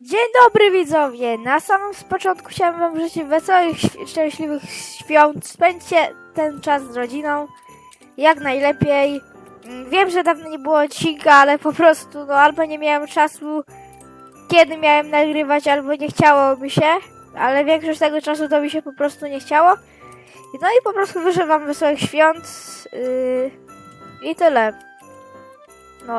Dzień dobry widzowie! Na samym początku chciałbym wam życzyć wesołych, szczęśliwych świąt. Spędźcie ten czas z rodziną jak najlepiej. Mm, Wiem, że dawno nie było odcinka, ale po prostu no albo nie miałem czasu, kiedy miałem nagrywać, albo nie chciało mi się. Ale większość tego czasu to mi się po prostu nie chciało. No i po prostu życzę wam wesołych świąt. Yy, I tyle. No,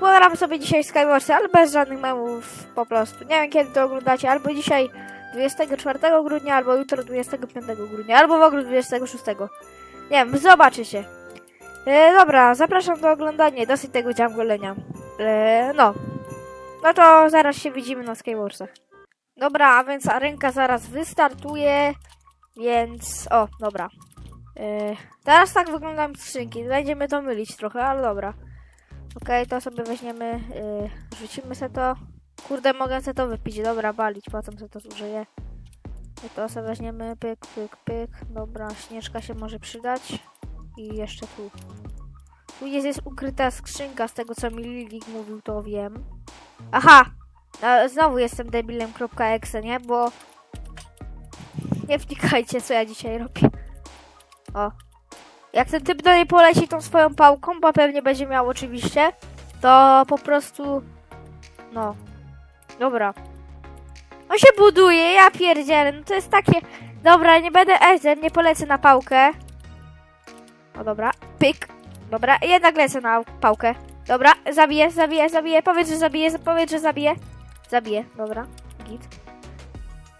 Pogram sobie dzisiaj Skywarsy, ale bez żadnych memów po prostu. Nie wiem kiedy to oglądacie, albo dzisiaj 24 grudnia, albo jutro 25 grudnia, albo w ogóle 26. Nie wiem, zobaczycie. E, dobra, zapraszam do oglądania, dosyć tego golenia. E, no. No to zaraz się widzimy na Skywarsach. Dobra, a więc arenka zaraz wystartuje, więc... O, dobra. E, teraz tak wyglądają skrzynki, będziemy to mylić trochę, ale dobra. Okej, to sobie weźmiemy, yy, rzucimy se to. Kurde, mogę se to wypić, dobra, balić, potem se to zużyję. I to sobie weźmiemy, pyk, pyk, pyk. Dobra, śnieżka się może przydać. I jeszcze tu. Tu jest, jest ukryta skrzynka, z tego co mi Lilik mówił, to wiem. Aha! Znowu jestem debilem.exe, nie? Bo... Nie wnikajcie, co ja dzisiaj robię. O, jak ten typ do niej poleci tą swoją pałką, bo pewnie będzie miał oczywiście, to po prostu... No. Dobra. On się buduje, ja pierdzielę, no to jest takie... Dobra, nie będę ezem, nie polecę na pałkę. O dobra, pyk. Dobra, jednak lecę na pałkę. Dobra, zabiję, zabiję, zabiję, powiedz, że zabiję, powiedz, że zabiję. Zabiję, dobra, git.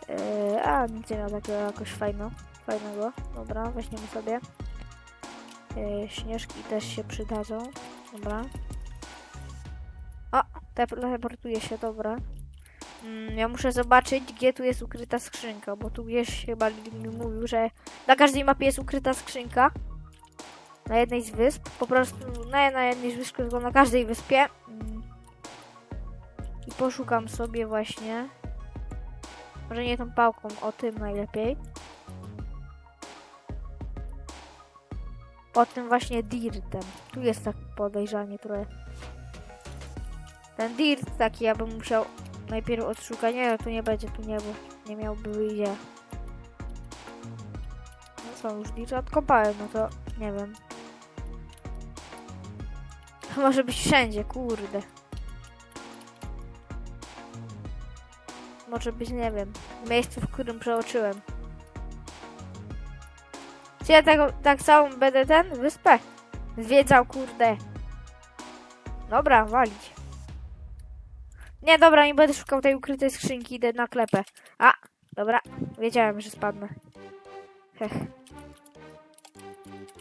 Yy, a, nic nie ma takiego jakoś fajno, fajnego. Dobra, weźmiemy sobie. E, Śnieżki też się przydadzą. Dobra. O, te- teleportuje się, dobra. Mm, ja muszę zobaczyć, gdzie tu jest ukryta skrzynka, bo tu gdzieś chyba mi mówił, że na każdej mapie jest ukryta skrzynka. Na jednej z wysp. Po prostu na, na jednej z wysp, tylko na każdej wyspie. Mm. I poszukam sobie właśnie. Może nie tą pałką, o tym najlepiej. Pod tym właśnie dirtem. Tu jest tak podejrzanie trochę. Ten dirt taki, ja bym musiał najpierw odszukać. Nie, no tu nie będzie, tu nie, bo nie miałby wyjścia. No co, już dirt odkopałem, no to nie wiem. Może być wszędzie, kurde. Może być, nie wiem, w miejscu, w którym przeoczyłem. Czy ja tego, tak całą będę ten wyspę zwiedzał, kurde. Dobra, walić. Nie, dobra, nie będę szukał tej ukrytej skrzynki, idę na klepę. A, dobra, wiedziałem, że spadnę. Hech.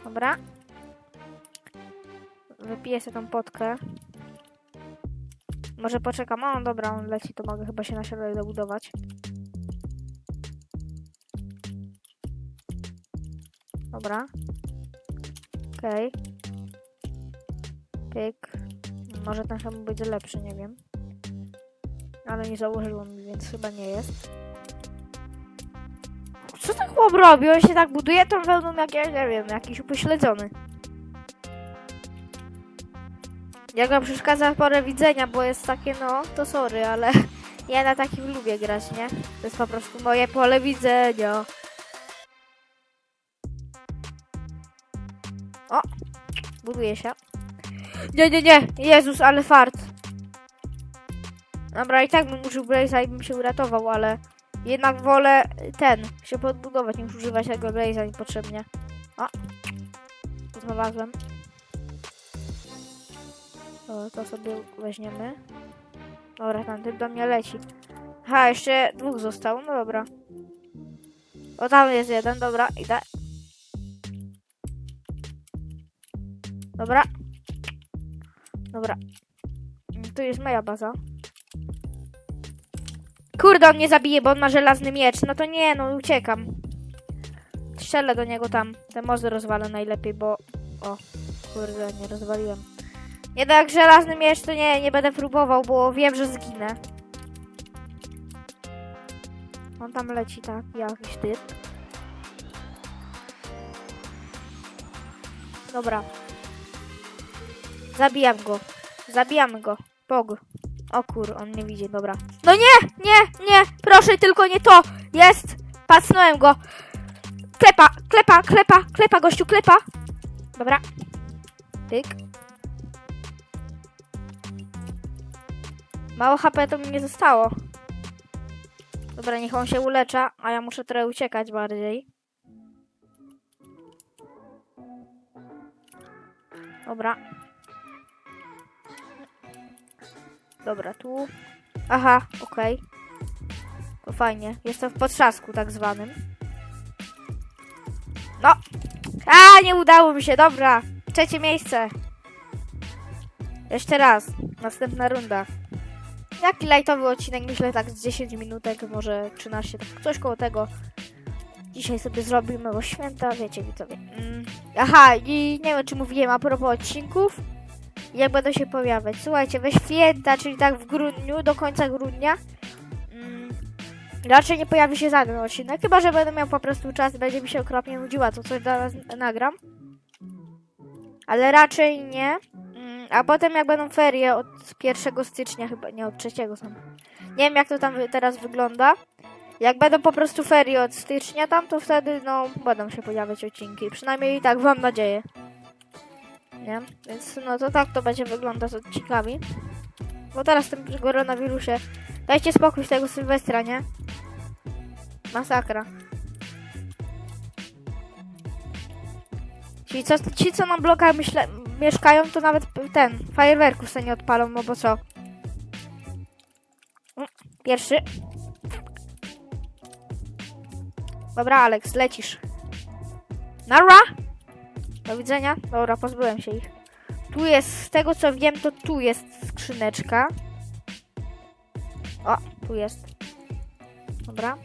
Dobra. Wypiję sobie tą potkę. Może poczekam. O, dobra, on leci, to mogę chyba się na środek dobudować. Dobra. Okej. Pyk. Może ten chyba będzie lepszy, nie wiem. Ale nie założyłem, więc chyba nie jest. Co ten chłop robi? On się tak buduje tą wełną jak ja nie wiem, jakiś upośledzony. Jak wam przeszkadza porę widzenia, bo jest takie no, to sorry, ale ja na takim lubię grać, nie? To jest po prostu moje pole widzenia. O! Buduje się. Nie, nie, nie! Jezus, ale fart! Dobra, i tak bym użył Blaze'a i bym się uratował, ale jednak wolę ten, się podbudować, niż używać tego Blaze'a niepotrzebnie. O! Znalazłem. To, to sobie weźmiemy. Dobra, tam typ do mnie leci. Ha, jeszcze dwóch zostało, no dobra. O, tam jest jeden, dobra, idę. Dobra. Dobra. Tu jest moja baza. Kurde, on mnie zabije, bo on ma żelazny miecz. No to nie, no uciekam. Strzelę do niego tam. Te mozy rozwalę najlepiej, bo... O, kurde, nie rozwaliłem. Jak żelazny miecz, to nie, nie będę próbował, bo wiem, że zginę. On tam leci, tak, jakiś typ. Dobra. Zabijam go. Zabijamy go. Pog. O kur, on nie widzi, dobra. No nie, nie, nie, proszę, tylko nie to. Jest, pacnąłem go. Klepa, klepa, klepa, klepa, gościu, klepa. Dobra. Tyk. Mało HP to mi nie zostało. Dobra, niech on się ulecza, a ja muszę trochę uciekać bardziej. Dobra. Dobra, tu. Aha, okej. To fajnie. Jestem w potrzasku tak zwanym. No! A, nie udało mi się, dobra. Trzecie miejsce. Jeszcze raz. Następna runda. Jaki lajtowy odcinek? Myślę tak z 10 minutek, może 13, tak coś koło tego. Dzisiaj sobie zrobimy, bo święta, wiecie, widzowie. Mm. Aha, i nie wiem, czy mówiłem a propos odcinków. Jak będą się pojawiać. Słuchajcie, we święta, czyli tak w grudniu, do końca grudnia. Mm, raczej nie pojawi się żaden odcinek, chyba że będę miał po prostu czas, będzie mi się okropnie nudziła, to coś dla was nagram. Ale raczej nie. Mm, A potem jak będą ferie od 1 stycznia, chyba nie od 3 są. Nie wiem jak to tam teraz wygląda. Jak będą po prostu ferie od stycznia tam, to wtedy no będą się pojawiać odcinki. Przynajmniej tak mam nadzieję. Nie? Więc no to tak to będzie wyglądać z odcinkami. Bo teraz w tym koronawirusie. Dajcie spokój z tego Sylwestra, nie? Masakra. Ci co, ci, co na blokach myślę, mieszkają, to nawet ten, fajerwerków sobie nie odpalą, no bo co? Mm, Pierwszy. Dobra, Alex, lecisz. Nara! Do widzenia. Dobra, pozbyłem się ich. Tu jest, z tego co wiem, to tu jest skrzyneczka. O, tu jest. Dobra.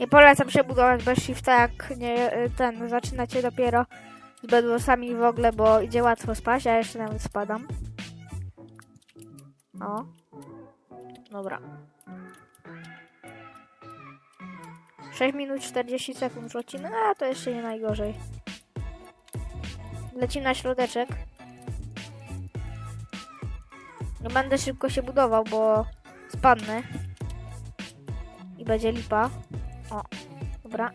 Nie polecam się budować bez shifta, jak nie y, ten, zaczynacie dopiero z bedwarsami w ogóle, bo idzie łatwo spaść, a jeszcze nawet spadam. O. Dobra. 6 minut 40 sekund odcinek, a to jeszcze nie najgorzej. Lecimy na środeczek. Nie będę szybko się budował, bo spadnę. I będzie lipa. O, dobra.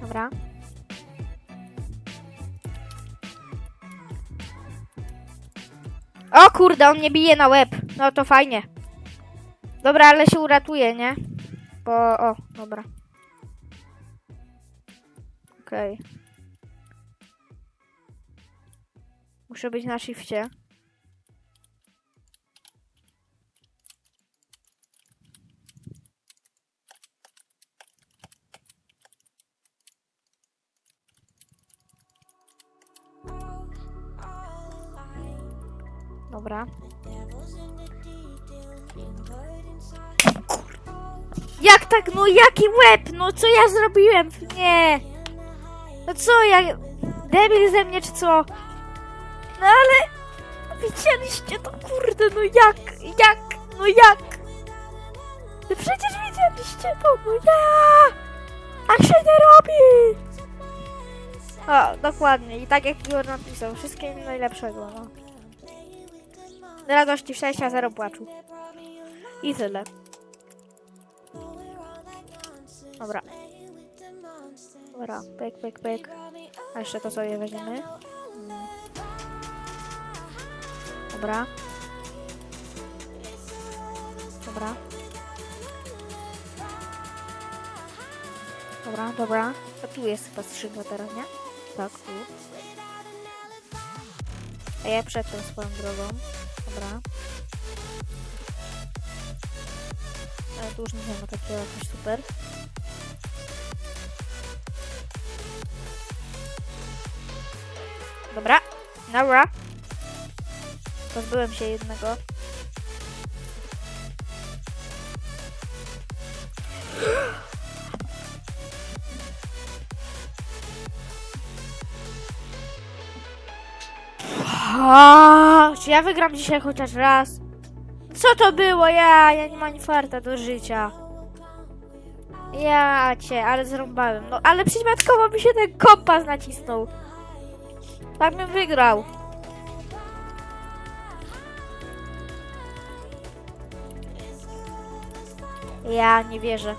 Dobra. O kurde, on mnie bije na łeb. No to fajnie. Dobra, ale się uratuje, nie? Bo, o, dobra. Okej. Muszę być na shifcie. Dobra. Jak tak, no jaki łeb, no co ja zrobiłem? Nie. No co ja, debil ze mnie czy co? No ale, widzieliście to, kurde, no jak, jak, no jak? No przecież widzieliście to, no ja! Tak się nie robi! O, dokładnie, i tak jak Igor napisał, wszystkiego najlepszego, no. Radości szczęścia, zero płaczu. I tyle. Dobra. Dobra, pyk, pyk, pyk. A jeszcze to sobie weźmiemy. Dobra. Dobra. Dobra, dobra. A tu jest chyba skrzynka teraz, nie? Tak, tu. A ja przedtem swoją drogą. Dobra. Ale tu już nie ma takiego jakoś super. Dobra. Dobra. Pozbyłem się jednego. Aaaa, Czy ja wygram dzisiaj chociaż raz? Co to było? Ja, ja nie mam ani farta do życia. Ja cię, ale zrąbałem. No, ale przypadkowo mi się ten kompas nacisnął. Tak bym wygrał. Ja nie wierzę.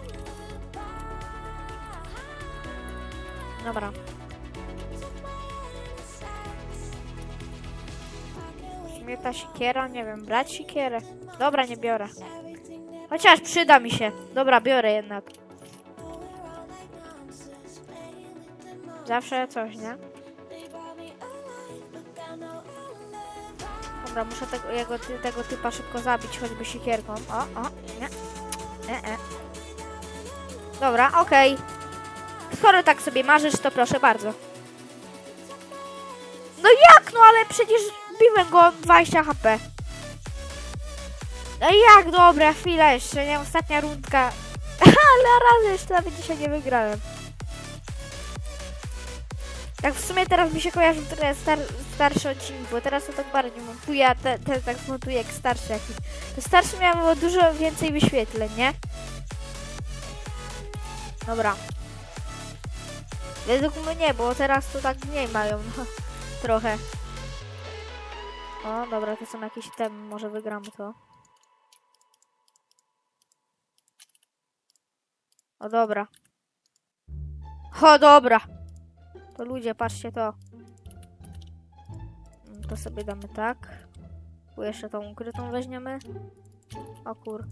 Dobra. Sumie ta siekiera, nie wiem, brać siekierę. Dobra, nie biorę. Chociaż przyda mi się. Dobra, biorę jednak. Zawsze coś, nie? Dobra, muszę tego, jego, tego typa szybko zabić, choćby siekierką. O, o, nie. E, e. Dobra, okej. Skoro tak sobie marzysz, to proszę bardzo. No jak? No ale przecież biłem go 20 HP. No jak? Dobra, chwila jeszcze, nie? Ostatnia rundka. ale razy jeszcze nawet dzisiaj nie wygrałem. Tak w sumie teraz mi się kojarzą trochę star, starsze odcinki, bo teraz to tak bardziej montuję, a te, te tak montuję jak starsze jakieś. To starsze miały dużo więcej wyświetleń, nie? Dobra. Według mnie, bo teraz to tak mniej mają, no, trochę. O, dobra, to są jakieś temy, może wygramy to. O, dobra. O, dobra. To ludzie, patrzcie to. Mm, To sobie damy tak. Tu jeszcze tą ukrytą weźmiemy. O kur.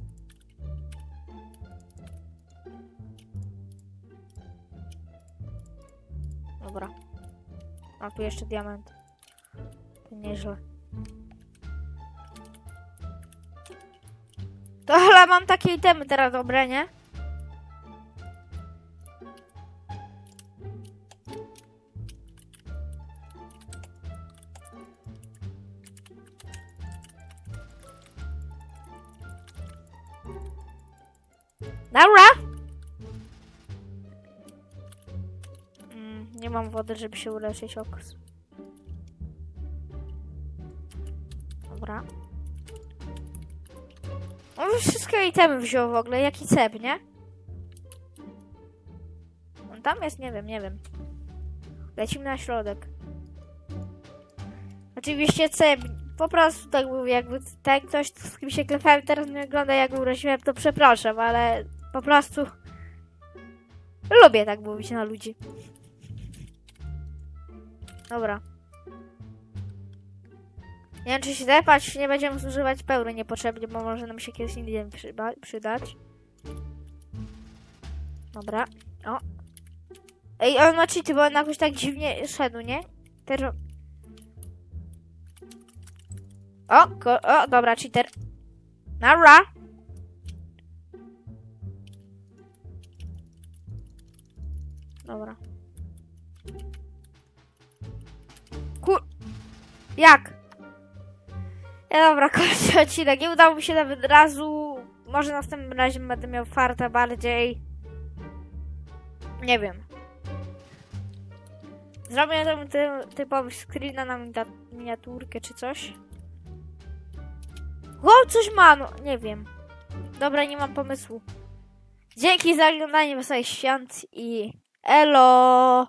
Dobra. A tu jeszcze diament. To nieźle. To ale mam takie itemy teraz dobre, nie? Dobra. Mm, nie mam wody, żeby się uleczyć okres. Wszystkie itemy wziął w ogóle. Jaki cep, nie? On tam jest? Nie wiem, nie wiem. Lecimy na środek. Oczywiście cep. Po prostu tak mówię, jakby ten ktoś, z kim się klepałem teraz nie wygląda jak urodziłem, to przepraszam, ale po prostu lubię tak mówić na ludzi. Dobra. Nie wiem, czy się depać, nie będziemy zużywać pełny niepotrzebnie, bo może nam się kiedyś indziej przydać. Dobra. O. Ej, on ma cheaty, bo on jakoś tak dziwnie szedł, nie? Teraz... O, ko- o, dobra, cheater. Nara. Dobra. Kur... Jak? Ja dobra, kończę odcinek. Nie udało mi się nawet razu. Może następnym razem będę miał farta bardziej. Nie wiem. Zrobię tam ty, typowy screena na miniat- miniaturkę czy coś. O, coś ma, no nie wiem. Dobra, nie mam pomysłu. Dzięki za oglądanie Wesołych Świąt i elo!